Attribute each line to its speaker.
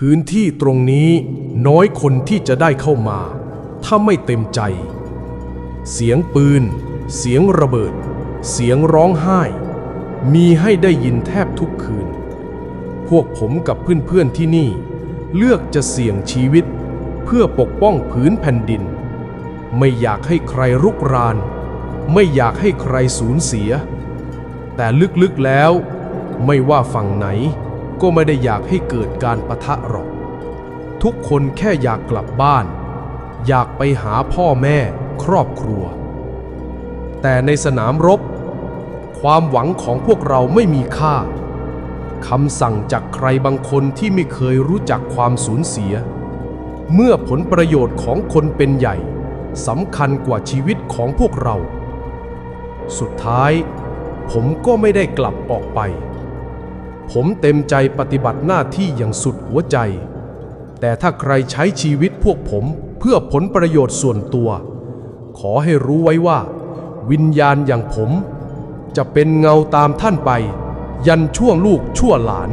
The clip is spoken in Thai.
Speaker 1: พื้นที่ตรงนี้น้อยคนที่จะได้เข้ามา ถ้าไม่เต็มใจ เสียงปืน เสียงระเบิด เสียงร้องไห้ มีให้ได้ยินแทบทุกคืน พวกผมกับเพื่อนๆที่นี่ เลือกจะเสี่ยงชีวิต เพื่อปกป้องผืนแผ่นดิน ไม่อยากให้ใครรุกราน ไม่อยากให้ใครสูญเสีย แต่ลึกๆแล้ว ไม่ว่าฝั่งไหน ก็ไม่ได้อยากให้เกิดการประทะหรอก ทุกคนแค่อยากกลับบ้าน อยากไปหาพ่อแม่ครอบครัว แต่ในสนามรบ ความหวังของพวกเราไม่มีค่าคำสั่งจากใครบางคนที่ไม่เคยรู้จักความสูญเสีย เมื่อผลประโยชน์ของคนเป็นใหญ่สำคัญกว่าชีวิตของพวกเรา สุดท้ายผมก็ไม่ได้กลับออกไป ผมเต็มใจปฏิบัติหน้าที่อย่างสุดหัวใจ แต่ถ้าใครใช้ชีวิตพวกผมเพื่อผลประโยชน์ส่วนตัว ขอให้รู้ไว้ว่า วิญญาณอย่างผม จะเป็นเงาตามท่านไป ยันช่วงลูกชั่วหลาน